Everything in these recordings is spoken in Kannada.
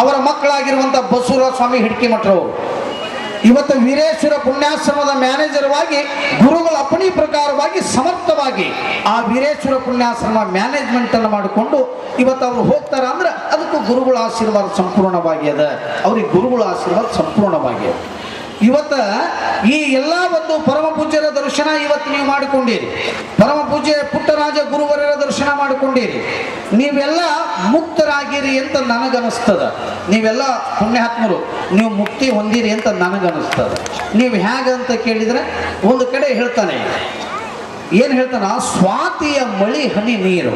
ಅವರ ಮಕ್ಕಳಾಗಿರುವಂತ ಬಸವರಾಜ ಸ್ವಾಮಿ ಹಿಡ್ಕಿಮಠರವರು ಇವತ್ತು ವೀರೇಶ್ವರ ಪುಣ್ಯಾಶ್ರಮದ ಮ್ಯಾನೇಜರ್ವಾಗಿ, ಗುರುಗಳ ಅಪಣಿ ಪ್ರಕಾರವಾಗಿ ಸಮರ್ಥವಾಗಿ ಆ ವೀರೇಶ್ವರ ಪುಣ್ಯಾಶ್ರಮ ಮ್ಯಾನೇಜ್ಮೆಂಟ್ ಅನ್ನು ಮಾಡಿಕೊಂಡು ಇವತ್ತು ಅವ್ರು ಹೋಗ್ತಾರ ಅಂದ್ರೆ ಅದಕ್ಕೂ ಗುರುಗಳ ಆಶೀರ್ವಾದ ಸಂಪೂರ್ಣವಾಗಿ ಅದ. ಅವ್ರಿಗೆ ಗುರುಗಳ ಆಶೀರ್ವಾದ ಸಂಪೂರ್ಣವಾಗಿ ಇವತ್ತ ಈ ಎಲ್ಲ ಒಂದು ಪರಮ ಪೂಜ್ಯರ ದರ್ಶನ ಇವತ್ತು ನೀವು ಮಾಡಿಕೊಂಡಿರಿ. ಪರಮ ಪೂಜ್ಯ ಪುಟ್ಟರಾಜ ಗುರುವರರ ದರ್ಶನ ಮಾಡಿಕೊಂಡಿರಿ. ನೀವೆಲ್ಲ ಮುಕ್ತರಾಗಿರಿ ಅಂತ ನನಗನಿಸ್ತದ. ನೀವೆಲ್ಲ ಪುಣ್ಯಾತ್ಮರು, ನೀವು ಮುಕ್ತಿ ಹೊಂದಿರಿ ಅಂತ ನನಗನಿಸ್ತದ. ನೀವು ಹೇಗಂತ ಕೇಳಿದ್ರೆ ಒಂದು ಕಡೆ ಹೇಳ್ತಾನೆ, ಏನು ಹೇಳ್ತಾನ? ಸ್ವಾತಿಯ ಮಳಿ ಹನಿ ನೀರು.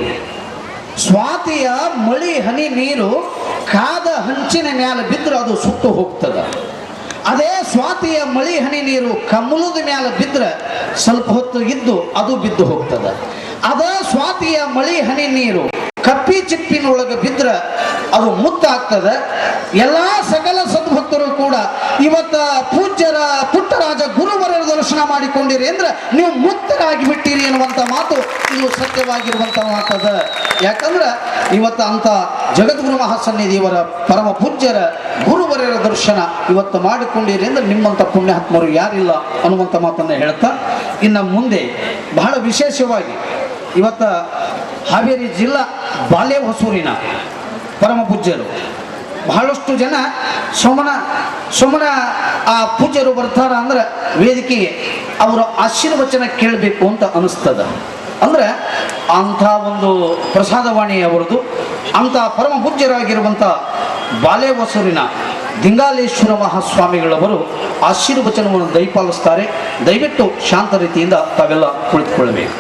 ಸ್ವಾತಿಯ ಮಳಿ ಹನಿ ನೀರು ಕಾದ ಹಂಚಿನ ಮ್ಯಾಲ ಬಿದ್ದರೆ ಅದು ಸುಟ್ಟು ಹೋಗ್ತದ. ಅದೇ ಸ್ವಾತಿಯ ಮಳಿ ಹನಿ ನೀರು ಕಮಲದ ಮ್ಯಾಲ ಬಿದ್ದರೆ ಸ್ವಲ್ಪ ಹೊತ್ತು ಇದ್ದು ಅದು ಬಿದ್ದು ಹೋಗ್ತದ. ಅದ ಸ್ವಾತಿಯ ಮಳಿ ಹನಿ ನೀರು ಕಪ್ಪಿ ಚಿಪ್ಪಿನೊಳಗೆ ಬಿದ್ದರೆ ಅದು ಮುತ್ತಾಗ್ತದೆ. ಎಲ್ಲ ಸಕಲ ಸದ್ಭಕ್ತರು ಕೂಡ ಇವತ್ತ ಪೂಜ್ಯರ ಗುರುವರರ ದರ್ಶನ ಮಾಡಿಕೊಂಡಿರಿ ಅಂದ್ರೆ ನೀವು ಮುಕ್ತರಾಗಿ ಬಿಟ್ಟಿರಿ ಎನ್ನುವಂತ ಮಾತು ಇದು ಸತ್ಯವಾಗಿರುವಂಥ ಮಾತದ ಯಾಕಂದ್ರೆ ಇವತ್ತು ಅಂತ ಜಗದ್ಗುರು ಮಹಾಸನ್ನಿಧಿಯವರ ಪರಮ ಪೂಜ್ಯರ ಗುರುವರರ ದರ್ಶನ ಇವತ್ತು ಮಾಡಿಕೊಂಡಿರಿ ಅಂದ್ರೆ ನಿಮ್ಮಂತ ಪುಣ್ಯಾತ್ಮರು ಯಾರಿಲ್ಲ ಅನ್ನುವಂಥ ಮಾತನ್ನು ಹೇಳ್ತಾ, ಇನ್ನು ಮುಂದೆ ಬಹಳ ವಿಶೇಷವಾಗಿ ಇವತ್ತ ಹಾವೇರಿ ಜಿಲ್ಲಾ ಬಾಲ್ಯ ಹೊಸೂರಿನ ಪರಮ ಪೂಜ್ಯರು. ಬಹಳಷ್ಟು ಜನ ಸೋಮನ ಸೋಮನ ಆ ಪೂಜ್ಯರು ಬರ್ತಾರ ಅಂದ್ರೆ ವೇದಿಕೆಗೆ ಅವರ ಆಶೀರ್ವಚನ ಕೇಳಬೇಕು ಅಂತ ಅನಿಸ್ತದ. ಅಂದ್ರೆ ಅಂಥ ಒಂದು ಪ್ರಸಾದವಾಣಿ ಅವರದು, ಅಂಥ ಪರಮ ಪೂಜ್ಯರಾಗಿರುವಂಥ ಬಾಲೆ ಹೊಸೂರಿನ ದಿಂಗಾಲೇಶ್ವರ ಮಹಾಸ್ವಾಮಿಗಳವರು ಆಶೀರ್ವಚನವನ್ನು ದಯಪಾಲಿಸ್ತಾರೆ. ದಯವಿಟ್ಟು ಶಾಂತ ರೀತಿಯಿಂದ ತಾವೆಲ್ಲ ಕುಳಿತುಕೊಳ್ಳಬೇಕು.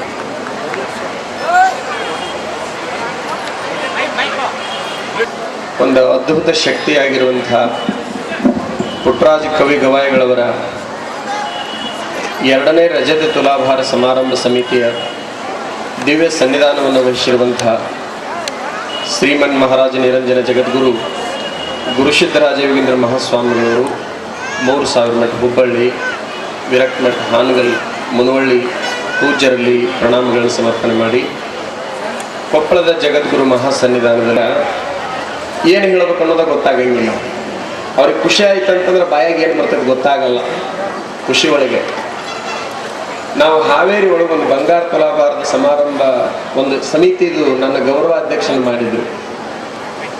ಒಂದು ಅದ್ಭುತ ಶಕ್ತಿಯಾಗಿರುವಂತಹ ಪುಟ್ಟರಾಜ ಕವಿ ಗವಾಯಿಗಳವರ ಎರಡನೇ ರಜತ ತುಲಾಭಾರ ಸಮಾರಂಭ ಸಮಿತಿಯ ದಿವ್ಯ ಸನ್ನಿಧಾನವನ್ನು ವಹಿಸಿರುವಂತಹ ಶ್ರೀಮನ್ ಮಹಾರಾಜ ನಿರಂಜನ ಜಗದ್ಗುರು ಗುರುಸಿದ್ದರಾಜ ಯೋಗೀಂದ್ರ ಮಹಾಸ್ವಾಮಿಗಳವರು, ಮೂರು ಸಾವಿರ ಮಠ ಹುಬ್ಬಳ್ಳಿ, ವಿರಕ್ತ ಮಠ ಹಾನಗಲ್, ಮುನವಳ್ಳಿ, ಪೂಜ್ಯರಲ್ಲಿ ಪ್ರಣಾಮಗಳನ್ನು ಸಮರ್ಪಣೆ ಮಾಡಿ ಕೊಪ್ಪಳದ ಜಗದ್ಗುರು ಮಹಾಸನ್ನಿಧಾನದ ಏನು ಹೇಳಬೇಕು ಅನ್ನೋದು ಗೊತ್ತಾಗಂಗಿಲ್ಲ. ಅವ್ರಿಗೆ ಖುಷಿ ಆಯ್ತು ಅಂತಂದ್ರೆ ಬಾಯಾಗಿ ಏನು ಬರ್ತದೆ ಗೊತ್ತಾಗಲ್ಲ. ಖುಷಿ ಒಳಗೆ. ನಾವು ಹಾವೇರಿ ಒಳಗೆ ಒಂದು ಬಂಗಾರ ತುಲಾಭಾರದ ಸಮಾರಂಭ ಒಂದು ಸಮಿತಿದು ನನ್ನ ಗೌರವ ಅಧ್ಯಕ್ಷನ ಮಾಡಿದ್ರು.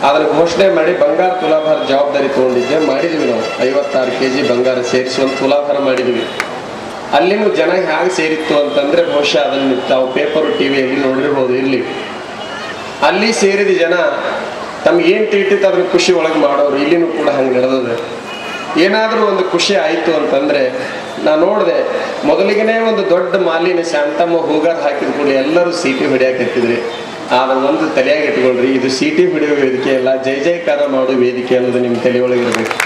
ಅದನ್ನು ಘೋಷಣೆ ಮಾಡಿ ಬಂಗಾರ ತುಲಾಭಾರ ಜವಾಬ್ದಾರಿ ತಗೊಂಡಿದ್ದೆ. ಮಾಡಿದ್ವಿ ನಾವು. ಐವತ್ತಾರು ಕೆ ಜಿ ಬಂಗಾರ ಸೇರಿಸಿ ಒಂದು ತುಲಾಭಾರ ಮಾಡಿದ್ವಿ. ಅಲ್ಲಿನೂ ಜನ ಹೇಗೆ ಸೇರಿತ್ತು ಅಂತಂದ್ರೆ ಬಹುಶಃ ಅದನ್ನು ತಾವು ಪೇಪರು ಟಿವಿಯಲ್ಲಿ ನೋಡಿರ್ಬೋದು ಇರಲಿ. ಅಲ್ಲಿ ಸೇರಿದ ಜನ ತಮ್ಗೆ ಏನು ತಿಳಿತೈತೆ ಅದ್ರ ಖುಷಿ ಒಳಗೆ ಮಾಡೋರು, ಇಲ್ಲಿನೂ ಕೂಡ ಹಂಗೆ ನಡೆದದೆ. ಏನಾದರೂ ಒಂದು ಖುಷಿ ಆಯಿತು ಅಂತಂದ್ರೆ ನಾ ನೋಡಿದೆ, ಮೊದಲಿಗೆನೇ ಒಂದು ದೊಡ್ಡ ಮಾಲಿನ ಶಾಂತಮ್ಮ ಹೂಗಾರ್ ಹಾಕಿದ ಕೂಡ ಎಲ್ಲರೂ ಸೀಟಿ ಹೊಡಿಯಾಕತ್ತಿದ್ರಿ ಆದ್ರೆ ಒಂದು ತಲೆಯಾಗಿ ಇಟ್ಕೊಳ್ರಿ, ಇದು ಸೀಟಿ ಹೊಡೆಯೋ ವೇದಿಕೆ ಅಲ್ಲ, ಜೈ ಜೈಕಾರ ಮಾಡೋ ವೇದಿಕೆ ಅನ್ನೋದು ನಿಮ್ಮ ತಲೆಯೊಳಗಿರ್ಬೇಕು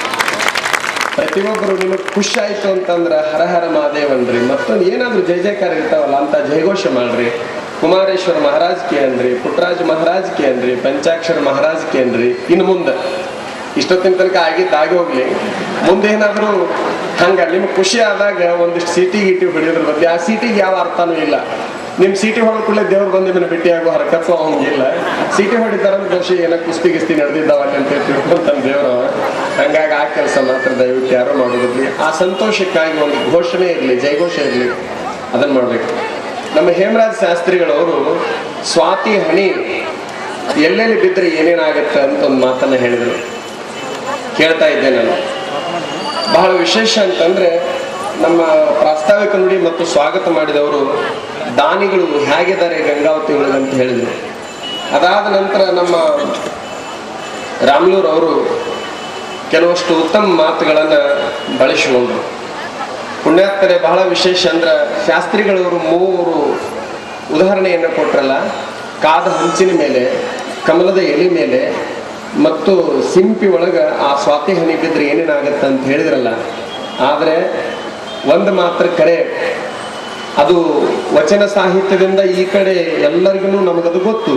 ಪ್ರತಿಯೊಬ್ಬರು ನಿಮಗೆ ಖುಷಿ ಆಯಿತು ಅಂತಂದ್ರೆ, ಹರ ಹರ ಮಹಾದೇವನ್ರಿ. ಮತ್ತೊಂದು ಏನಾದರೂ ಜೈ ಜೈಕಾರ ಇರ್ತಾವಲ್ಲ ಅಂತ ಜಯಘೋಷ ಮಾಡ್ರಿ. ಕುಮಾರೇಶ್ವರ ಮಹಾರಾಜ್ ಕೆ ಅನ್ರಿ ಪುಟ್ಟರಾಜ್ ಮಹಾರಾಜ್ ಕೆ ಅನ್ರಿ ಪಂಚಾಕ್ಷರ ಮಹಾರಾಜ್ ಕೆ ಅನ್ರಿ ಇನ್ನು ಮುಂದೆ, ಇಷ್ಟೊತ್ತಿನ ತನಕ ಆಗಿದ್ದು ಆಗಿ ಹೋಗ್ಲಿ. ಮುಂದೆ ಏನಾದ್ರು ಹಂಗ ನಿಮ್ಗೆ ಖುಷಿ ಆದಾಗ ಒಂದಿಷ್ಟು ಸೀಟಿ ಗೀಟಿ ಹೊಡಿಯೋದ್ರ ಬಗ್ಗೆ, ಆ ಸೀಟಿಗೆ ಯಾವ ಅರ್ಥನೂ ಇಲ್ಲ. ನಿಮ್ ಸೀಟಿ ಹೊಡೆದ ಕೂಡಲೇ ದೇವ್ರು ಬಂದು ಭೇಟಿ ಆಗೋ ಹರಕತ್ತು ಹಂಗಿಲ್ಲ ಸೀಟಿ ಹೊಡಿತಾರಂತ ಬಹುಶಃ ಏನೋ ಕುಸ್ತಿ ಗಿಸ್ತಿ ನಡೆದಿದ್ದಾವಲ್ಲ ಅಂತ ತಿಳ್ಕೊಂತಾನೆ ದೇವರು. ಹಂಗಾಗಿ ಆ ಕೆಲಸ ಮಾತ್ರ ದಯವಿಟ್ಟು ಯಾರೋ ಮಾಡೋದಿರ್ಲಿ ಆ ಸಂತೋಷಕ್ಕಾಗಿ ಒಂದು ಘೋಷಣೆ ಇರಲಿ ಜೈಘೋಷ ಇರಲಿ. ಅದನ್ನ ಮಾಡ್ಬೇಕು. ನಮ್ಮ ಹೇಮರಾಜ್ ಶಾಸ್ತ್ರಿಗಳವರು, ಸ್ವಾತಿ ಹಣಿ ಎಲ್ಲೆಲ್ಲಿ ಬಿದ್ದರೆ ಏನೇನಾಗತ್ತೆ ಅಂತ ಒಂದು ಮಾತನ್ನ ಹೇಳಿದರು. ಕೇಳ್ತಾ ಇದ್ದೆ ನಾನು. ಬಹಳ ವಿಶೇಷ ಅಂತಂದ್ರೆ, ನಮ್ಮ ಪ್ರಾಸ್ತಾವಿಕ ನುಡಿ ಮತ್ತು ಸ್ವಾಗತ ಮಾಡಿದವರು ದಾನಿಗಳು ಹೇಗಿದ್ದಾರೆ ಗಂಗಾವತಿ ಒಳಗೆ ಅಂತ ಹೇಳಿದರು. ಅದಾದ ನಂತರ ನಮ್ಮ ರಾಮ್ಲೂರ್ ಅವರು ಕೆಲವಷ್ಟು ಉತ್ತಮ ಮಾತುಗಳನ್ನು ಬಳಸಿಕೊಂಡ್ರು. ಪುಣ್ಯಾತ್ಮರೆ ಬಹಳ ವಿಶೇಷ ಅಂದ್ರೆ ಶಾಸ್ತ್ರಿಗಳವರು ಮೂರು ಉದಾಹರಣೆಯನ್ನು ಕೊಟ್ರಲ್ಲ, ಕಾದ ಹಂಚಿನ ಮೇಲೆ, ಕಮಲದ ಎಲೆ ಮೇಲೆ ಮತ್ತು ಸಿಂಪಿ ಒಳಗೆ ಆ ಸ್ವಾತಿ ಹನಿ ಬಿದ್ದರೆ ಏನೇನಾಗತ್ತೆ ಅಂತ ಹೇಳಿದ್ರಲ್ಲ, ಆದರೆ ಒಂದು ಮಾತ್ರ ಕರೆ. ಅದು ವಚನ ಸಾಹಿತ್ಯದಿಂದ ಈ ಕಡೆ ಎಲ್ಲರಿಗೂ ನಮಗದು ಗೊತ್ತು.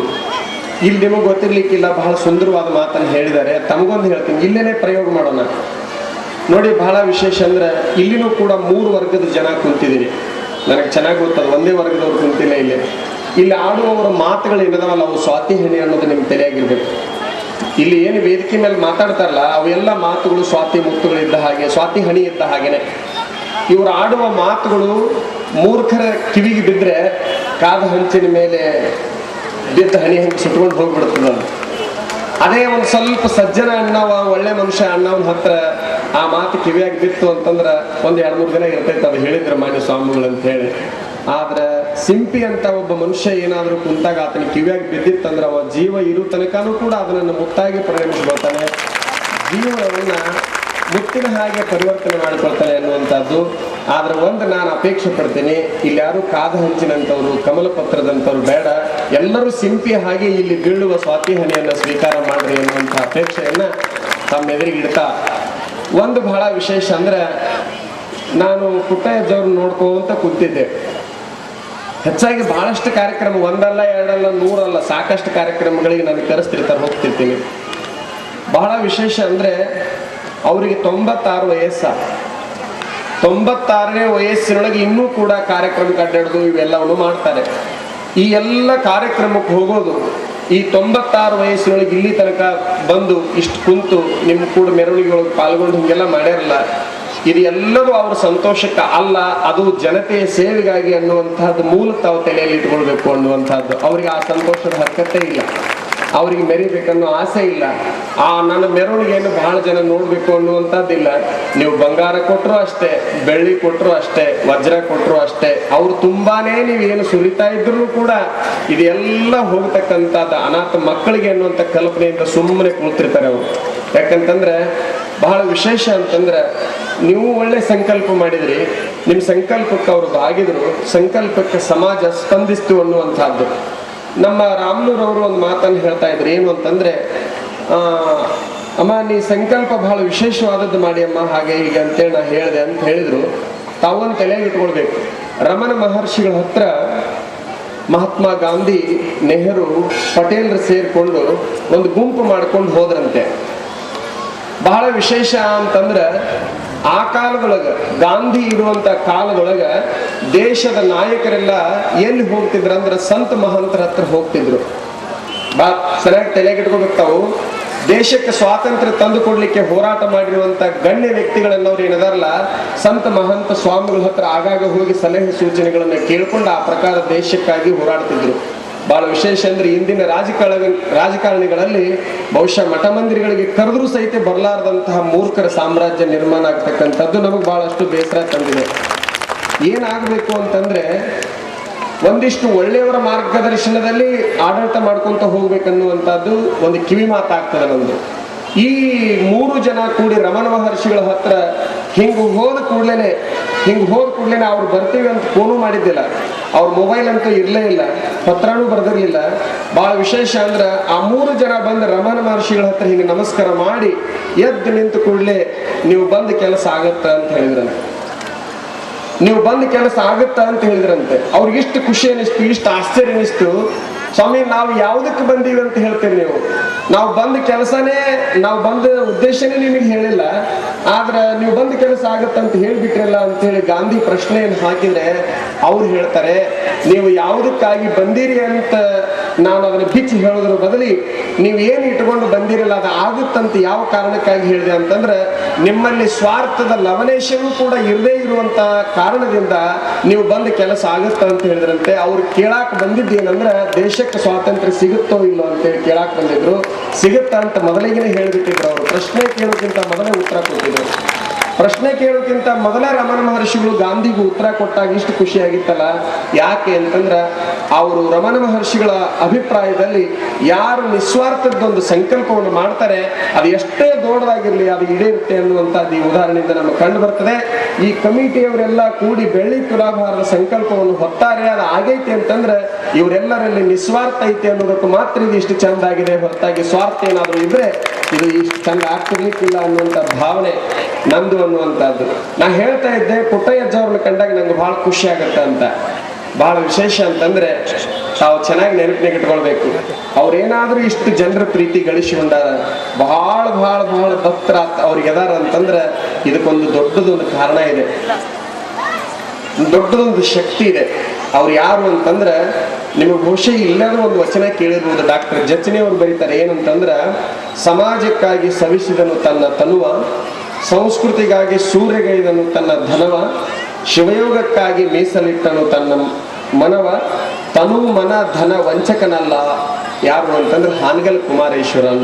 ಇಲ್ಲಿ ನಿಮಗೆ ಗೊತ್ತಿರ್ಲಿಕ್ಕಿಲ್ಲ, ಬಹಳ ಸುಂದರವಾದ ಮಾತನ್ನು ಹೇಳಿದ್ದಾರೆ. ತಮಗೊಂದು ಹೇಳ್ತೀನಿ, ಇಲ್ಲೇನೆ ಪ್ರಯೋಗ ಮಾಡೋಣ. ನೋಡಿ, ಬಹಳ ವಿಶೇಷ ಅಂದ್ರೆ ಇಲ್ಲಿನೂ ಕೂಡ ಮೂರು ವರ್ಗದ ಜನ ಕುಂತಿದ್ದೀರಿ. ನನಗೆ ಚೆನ್ನಾಗಿ ಗೊತ್ತದ ಒಂದೇ ವರ್ಗದವ್ರು ಕುಂತಿಲ್ಲ ಇಲ್ಲಿ. ಇಲ್ಲಿ ಆಡುವವರ ಮಾತುಗಳು ಏನದವಲ್ಲ, ಅವು ಸ್ವಾತಿ ಹಣಿ ಅನ್ನೋದು ನಿಮ್ಗೆ ತಲೆಯಾಗಿರ್ಬೇಕು ಇಲ್ಲಿ ಏನು ವೇದಿಕೆ ಮೇಲೆ ಮಾತಾಡ್ತಾರಲ್ಲ, ಅವೆಲ್ಲ ಮಾತುಗಳು ಸ್ವಾತಿ ಮುತ್ತುಗಳು ಇದ್ದ ಹಾಗೆ, ಸ್ವಾತಿ ಹಣಿ ಇದ್ದ ಹಾಗೇನೆ. ಇವರು ಆಡುವ ಮಾತುಗಳು ಮೂರ್ಖರ ಕಿವಿಗೆ ಬಿದ್ದರೆ ಕಾದ ಹಂಚಿನ ಮೇಲೆ ಬಿದ್ದ ಹನಿ ಹಂಗೆ ಸುಟ್ಕೊಂಡು ಹೋಗ್ಬಿಡ್ತದೆ ಅದು ಒಂದು ಸ್ವಲ್ಪ ಸಜ್ಜನ ಅಣ್ಣವ ಒಳ್ಳೆ ಮನುಷ್ಯ ಅಣ್ಣವನ ಹತ್ರ ಆ ಮಾತು ಕಿವಿಯಾಗಿ ಬಿತ್ತು ಅಂತಂದ್ರೆ ಒಂದ್ ಎರಡ್ ಮೂರು ದಿನ ಇರ್ತೈತೆ ಅದು ಹೇಳಿದ್ರ ಮಾನ್ಯ ಸ್ವಾಮಿಗಳು ಅಂತ ಹೇಳಿ. ಆದ್ರೆ ಸಿಂಪಿ ಅಂತ ಒಬ್ಬ ಮನುಷ್ಯ ಏನಾದ್ರೂ ಕುಂತಾಗ ಆತನ ಕಿವಿಯಾಗಿ ಬಿದ್ದಿತ್ತಂದ್ರ ಅವ ಜೀವ ಇರೋ ತನಕನೂ ಕೂಡ ಅದನ್ನ ಮುತ್ತಾಗಿ ಬರ್ತಾನೆ ಜೀವನವನ್ನ ಮುತ್ತಿನ ಹಾಗೆ ಪರಿವರ್ತನೆ ಮಾಡಿಕೊಳ್ತಾರೆ ಅನ್ನುವಂಥದ್ದು. ಆದ್ರೆ ಒಂದು ನಾನು ಅಪೇಕ್ಷೆ ಪಡ್ತೀನಿ, ಇಲ್ಲಿ ಯಾರು ಕಾದ ಹಂಚಿನಂಥವ್ರು, ಕಮಲ ಪತ್ರದಂಥವ್ರು ಬೇಡ. ಎಲ್ಲರೂ ಸಿಂಪಿ ಹಾಗೆ ಇಲ್ಲಿ ಬೀಳುವ ಸ್ವಾತಿ ಹನಿಯನ್ನು ಸ್ವೀಕಾರ ಮಾಡ್ರಿ ಅನ್ನುವಂಥ ಅಪೇಕ್ಷೆಯನ್ನ ತಮ್ಮ ಎದುರಿಗಿಡ್ತಾ ಒಂದು ಬಹಳ ವಿಶೇಷ ಅಂದ್ರೆ, ನಾನು ಪುಟ್ಟಯ್ಯಜ್ಜವ್ರನ್ನ ನೋಡ್ಕೋತ ಕೂತಿದ್ದೆ. ಹೆಚ್ಚಾಗಿ ಬಹಳಷ್ಟು ಕಾರ್ಯಕ್ರಮ, ಒಂದಲ್ಲ, ಎರಡಲ್ಲ, ನೂರಲ್ಲ, ಸಾಕಷ್ಟು ಕಾರ್ಯಕ್ರಮಗಳಿಗೆ ನಾನು ಕರೆಸ್ತಿರ್ತಾರೆ, ಹೋಗ್ತಿರ್ತೀನಿ. ಬಹಳ ವಿಶೇಷ ಅಂದ್ರೆ ಅವರಿಗೆ ತೊಂಬತ್ತಾರು ವಯಸ್ಸ. ತೊಂಬತ್ತಾರನೇ ವಯಸ್ಸಿನೊಳಗೆ ಇನ್ನೂ ಕೂಡ ಕಾರ್ಯಕ್ರಮ ಅಡ್ಡಾಡೋದು ಇವೆಲ್ಲವನ್ನು ಮಾಡ್ತಾರೆ. ಈ ಎಲ್ಲ ಕಾರ್ಯಕ್ರಮಕ್ಕೆ ಹೋಗೋದು, ಈ ತೊಂಬತ್ತಾರು ವಯಸ್ಸಿನೊಳಗೆ ಇಲ್ಲಿ ತನಕ ಬಂದು ಇಷ್ಟು ಕುಂತು ನಿಮ್ಮ ಕೂಡ ಮೆರವಣಿಗೆಯೊಳಗೆ ಪಾಲ್ಗೊಂಡು ಹಿಂಗೆಲ್ಲ ಮಾಡ್ಯಾರಲ್ಲ, ಇದು ಎಲ್ಲವೂ ಅವ್ರ ಸಂತೋಷಕ್ಕೆ ಅಲ್ಲ, ಅದು ಜನತೆಯ ಸೇವೆಗಾಗಿ ಅನ್ನುವಂತಹದ್ದು ಮೂಲ ತಾವು ತಲೆಯಲ್ಲಿ ಇಟ್ಕೊಳ್ಬೇಕು ಅನ್ನುವಂಥದ್ದು ಅವರಿಗೆ ಆ ಸಂತೋಷದ ಹಕ್ಕತ್ತೇ ಇಲ್ಲ. ಅವರಿಗೆ ಮೆರಿಬೇಕನ್ನೋ ಆಸೆ ಇಲ್ಲ. ಆ, ನನ್ನ ಮೆರವಣಿಗೆಯನ್ನು ಬಹಳ ಜನ ನೋಡ್ಬೇಕು ಅನ್ನುವಂಥದ್ದಿಲ್ಲ. ನೀವು ಬಂಗಾರ ಕೊಟ್ಟರು ಅಷ್ಟೇ, ಬೆಳ್ಳಿ ಕೊಟ್ಟರು ಅಷ್ಟೇ, ವಜ್ರ ಕೊಟ್ಟರು ಅಷ್ಟೇ, ಅವ್ರು ತುಂಬಾನೇ ಏನು ಸುರಿತಾ ಇದ್ರು ಕೂಡ ಇದೆಲ್ಲ ಹೋಗ್ತಕ್ಕಂಥದ್ದು ಅನಾಥ ಮಕ್ಕಳಿಗೆ ಅನ್ನುವಂಥ ಕಲ್ಪನೆಯಿಂದ ಸುಮ್ಮನೆ ಕುಳಿತಿರ್ತಾರೆ ಅವರು. ಯಾಕಂತಂದ್ರೆ, ಬಹಳ ವಿಶೇಷ ಅಂತಂದ್ರೆ, ನೀವು ಒಳ್ಳೆ ಸಂಕಲ್ಪ ಮಾಡಿದ್ರಿ, ನಿಮ್ಮ ಸಂಕಲ್ಪಕ್ಕೆ ಅವರು ಬಾಗಿದ್ರು, ಸಂಕಲ್ಪಕ್ಕೆ ಸಮಾಜ ಸ್ಪಂದಿಸ್ತು ಅನ್ನುವಂಥದ್ದು. ನಮ್ಮ ರಾಮ್ನೂರ್ ಅವರು ಒಂದು ಮಾತನ್ನು ಹೇಳ್ತಾ ಇದ್ರು. ಏನು ಅಂತಂದ್ರೆ ಅಮ್ಮ, ನೀ ಸಂಕಲ್ಪ ಬಹಳ ವಿಶೇಷವಾದದ್ದು ಮಾಡಿ ಅಮ್ಮ, ಹಾಗೆ ಹೀಗೆ ಅಂತೇಳಿ ನಾ ಹೇಳಿದೆ ಅಂತ ಹೇಳಿದ್ರು. ತಾವೊಂದು ತಲೆಗೆ ಇಟ್ಕೊಳ್ಬೇಕು. ರಮಣ ಮಹರ್ಷಿಗಳ ಹತ್ರ ಮಹಾತ್ಮ ಗಾಂಧಿ, ನೆಹರು, ಪಟೇಲ್ರು ಸೇರಿಕೊಂಡು ಒಂದು ಗುಂಪು ಮಾಡ್ಕೊಂಡು ಹೋದ್ರಂತೆ. ಬಹಳ ವಿಶೇಷ ಅಂತಂದ್ರೆ, ಆ ಕಾಲದೊಳಗ, ಗಾಂಧಿ ಇರುವಂತ ಕಾಲದೊಳಗ ದೇಶದ ನಾಯಕರೆಲ್ಲ ಎಲ್ಲಿ ಹೋಗ್ತಿದ್ರು ಅಂದ್ರೆ ಸಂತ ಮಹಂತರ ಹತ್ರ ಹೋಗ್ತಿದ್ರು. ಬಾ, ಸರಿಯಾಗಿ ತಲೆಗಿಟ್ಕೋಬೇಕು ತಾವು ದೇಶಕ್ಕೆ ಸ್ವಾತಂತ್ರ್ಯ ತಂದು ಕೊಡ್ಲಿಕ್ಕೆ ಹೋರಾಟ ಮಾಡಿರುವಂತ ಗಣ್ಯ ವ್ಯಕ್ತಿಗಳನ್ನವ್ರು ಏನದಾರಲ್ಲ, ಸಂತ ಮಹಂತ ಸ್ವಾಮಿಗಳ ಹತ್ರ ಆಗಾಗ ಹೋಗಿ ಸಲಹೆ ಸೂಚನೆಗಳನ್ನ ಕೇಳ್ಕೊಂಡು ಆ ಪ್ರಕಾರ ದೇಶಕ್ಕಾಗಿ ಹೋರಾಡ್ತಿದ್ರು. ಬಹಳ ವಿಶೇಷ ಅಂದ್ರೆ ಇಂದಿನ ರಾಜಕಾರಣ, ರಾಜಕಾರಣಿಗಳಲ್ಲಿ ಬಹುಶಃ ಮಠ ಮಂದಿರಗಳಿಗೆ ಕರೆದ್ರೂ ಸಹಿತ ಬರಲಾರದಂತಹ ಮೂರ್ಖರ ಸಾಮ್ರಾಜ್ಯ ನಿರ್ಮಾಣ ಆಗ್ತಕ್ಕಂಥದ್ದು ನಮಗೆ ಬಹಳಷ್ಟು ಬೇಸರ ತಂದಿದೆ. ಏನಾಗಬೇಕು ಅಂತಂದ್ರೆ ಒಂದಿಷ್ಟು ಒಳ್ಳೆಯವರ ಮಾರ್ಗದರ್ಶನದಲ್ಲಿ ಆಡಳಿತ ಮಾಡ್ಕೊಂತ ಹೋಗ್ಬೇಕನ್ನುವಂಥದ್ದು ಒಂದು ಕಿವಿ ಮಾತಾಗ್ತದೆ ನಮ್ದು. ಈ ಮೂರು ಜನ ಕೂಡಿ ರಮಣ ಮಹರ್ಷಿಗಳ ಹತ್ರ ಹಿಂಗೆ ಹೋದ ಕೂಡ್ಲೇನೆ, ಹಿಂಗೆ ಹೋದ ಕೂಡ್ಲೇನೆ ಅವ್ರು ಬರ್ತೀವಿ ಅಂತ ಫೋನು ಮಾಡಿದ್ದಿಲ್ಲ. ಅವ್ರ ಮೊಬೈಲ್ ಅಂತೂ ಇರಲೇ ಇಲ್ಲ, ಪತ್ರನೂ ಬರ್ದಿರ್ಲಿಲ್ಲ. ಬಹಳ ವಿಶೇಷ ಅಂದ್ರೆ ಆ ಮೂರು ಜನ ಬಂದು ರಮಣ ಮಹರ್ಷಿಗಳ ಹತ್ರ ಹಿಂಗೆ ನಮಸ್ಕಾರ ಮಾಡಿ ಎದ್ದು ನಿಂತು ಕೂಡ್ಲೆ ನೀವು ಬಂದು ಕೆಲಸ ಆಗತ್ತ ಅಂತ ಹೇಳಿದ್ರಂತೆ ನೀವು ಬಂದ ಕೆಲಸ ಆಗುತ್ತಾ ಅಂತ ಹೇಳಿದ್ರಂತೆ. ಅವ್ರಿಗೆ ಇಷ್ಟು ಖುಷಿ ಅನಿಸ್ತು ಇಷ್ಟು ಆಶ್ಚರ್ಯ ಅನಿಸ್ತು ಸ್ವಾಮಿ, ನಾವು ಯಾವುದಕ್ಕೆ ಬಂದೀವಿ ಅಂತ ಹೇಳ್ತೀರಿ ನೀವು. ನಾವು ಬಂದ ಕೆಲಸನೇ, ನಾವು ಬಂದ ಉದ್ದೇಶನೇ ನಿಮಗೆ ಹೇಳಿಲ್ಲ. ಆದ್ರೆ ನೀವು ಬಂದ ಕೆಲಸ ಆಗತ್ತಂತ ಹೇಳ್ಬಿಟ್ರಲ್ಲ ಅಂತ ಹೇಳಿ ಗಾಂಧಿ ಪ್ರಶ್ನೆಯನ್ನು ಹಾಕಿದ್ರೆ ಅವ್ರು ಹೇಳ್ತಾರೆ, ನೀವು ಯಾವುದಕ್ಕಾಗಿ ಬಂದಿರಿ ಅಂತ ನಾನು ಅದನ್ನ ಬಿಚ್ಚಿ ಹೇಳೋದ್ರ ಬದಲಿ ನೀವು ಏನು ಇಟ್ಕೊಂಡು ಬಂದಿರಲ್ಲ ಅದು ಆಗುತ್ತಂತ ಯಾವ ಕಾರಣಕ್ಕಾಗಿ ಹೇಳಿದೆ ಅಂತಂದ್ರೆ ನಿಮ್ಮಲ್ಲಿ ಸ್ವಾರ್ಥದ ಲವಣೇಶವೂ ಕೂಡ ಇರದೇ ಇರುವಂತ ಕಾರಣದಿಂದ ನೀವು ಬಂದ ಕೆಲಸ ಆಗುತ್ತ ಅಂತ ಹೇಳಿದ್ರಂತೆ. ಅವ್ರು ಕೇಳಾಕ್ ಬಂದಿದ್ದು ಏನಂದ್ರೆ ದೇಶಕ್ಕೆ ಸ್ವಾತಂತ್ರ್ಯ ಸಿಗುತ್ತೋ ಇಲ್ಲೋ ಅಂತೇಳಿ ಕೇಳಾಕ್ ಬಂದಿದ್ರು. ಸಿಗುತ್ತ ಅಂತ ಮೊದಲಿಗೆ ಹೇಳ್ಬಿಟ್ಟಿದ್ರು ಅವರು. ಪ್ರಶ್ನೆ ಕೇಳೋಕ್ಕಿಂತ ಮೊದಲೇ ಉತ್ತರ ಕೊಟ್ಟಿದ್ರು. Thank you. ಪ್ರಶ್ನೆ ಕೇಳೋಕ್ಕಿಂತ ಮೊದಲೇ ರಮಣ ಮಹರ್ಷಿಗಳು ಗಾಂಧಿಗೂ ಉತ್ತರ ಕೊಟ್ಟಾಗ ಇಷ್ಟು ಖುಷಿಯಾಗಿತ್ತಲ್ಲ? ಯಾಕೆ ಅಂತಂದ್ರ ಅವರು ರಮಣ ಮಹರ್ಷಿಗಳ ಅಭಿಪ್ರಾಯದಲ್ಲಿ ಯಾರು ನಿಸ್ವಾರ್ಥದ್ದೊಂದು ಸಂಕಲ್ಪವನ್ನು ಮಾಡ್ತಾರೆ, ಅದು ಎಷ್ಟೇ ದೊಡ್ಡದಾಗಿರ್ಲಿ ಅದು ಈಡೇರುತ್ತೆ ಅನ್ನುವಂಥದ್ದು ಈ ಉದಾಹರಣೆಯಿಂದ ನಮಗೆ ಕಂಡು ಬರ್ತದೆ. ಈ ಕಮಿಟಿಯವರೆಲ್ಲ ಕೂಡಿ ಬೆಳ್ಳಿ ತುಲಾಭಾರದ ಸಂಕಲ್ಪವನ್ನು ಹೊತ್ತಾರೆ, ಅದು ಆಗೈತೆ ಅಂತಂದ್ರೆ ಇವರೆಲ್ಲರಲ್ಲಿ ನಿಸ್ವಾರ್ಥ ಐತೆ ಅನ್ನೋದಕ್ಕೂ ಮಾತ್ರ ಇದು ಇಷ್ಟು ಚಂದ ಆಗಿದೆ ಹೊರತಾಗಿ ಸ್ವಾರ್ಥ ಏನಾದರೂ ಇದ್ರೆ ಇದು ಇಷ್ಟು ಚಂದ ಆಗ್ತಿರ್ಲಿಕ್ಕಿಲ್ಲ ಅನ್ನುವಂಥ ಭಾವನೆ ನಂದು ಅನ್ನುವಂಥದ್ದು ನಾ ಹೇಳ್ತಾ ಇದ್ದೆ ಪುಟ್ಟಯ್ಯಜ್ಜ ಅವ್ರನ್ನ ಕಂಡಾಗ ನಂಗೆ ಬಹಳ ಖುಷಿ ಆಗತ್ತೆ ಅಂತ. ಬಹಳ ವಿಶೇಷ ಅಂತಂದ್ರೆ, ತಾವು ಚೆನ್ನಾಗಿ ನೆನಪಿನಾಗ ಇಟ್ಕೊಳ್ಬೇಕು. ಅವ್ರೇನಾದ್ರೂ ಇಷ್ಟು ಜನರ ಪ್ರೀತಿ ಗಳಿಸಿಕೊಂಡಾರ ಬಹಳ ಬಹಳ ಬಹಳ ಭಕ್ತರ ಅವ್ರಿಗೆ ಎದಾರ ಅಂತಂದ್ರೆ, ಇದಕ್ಕೊಂದು ದೊಡ್ಡದೊಂದು ಕಾರಣ ಇದೆ. ದೊಡ್ಡದೊಂದು ಶಕ್ತಿ ಇದೆ. ಅವ್ರು ಯಾರು ಅಂತಂದ್ರೆ, ನಿಮಗೆ ಬಹುಶಃ ಇಲ್ಲದ ಒಂದು ವಚನ ಕೇಳಿರ್ಬೋದು ಡಾಕ್ಟರ್ ಜಚ್ಚನೆ ಅವ್ರು ಬರೀತಾರೆ. ಏನಂತಂದ್ರ, ಸಮಾಜಕ್ಕಾಗಿ ಸವಿಸಿದನು ತನ್ನ ತನುವ ಸಂಸ್ಕೃತಿಗಾಗಿ ಸೂರ್ಯಗೈದನು ತನ್ನ ಧನವ, ಶಿವಯೋಗಕ್ಕಾಗಿ ಮೀಸಲಿಟ್ಟನು ತನ್ನ ಮನವ, ತನು ಮನ ಧನ ವಂಚಕನಲ್ಲ. ಯಾರು ಅಂತಂದ್ರೆ ಹಾನಗಲ್ ಕುಮಾರೇಶ್ವರ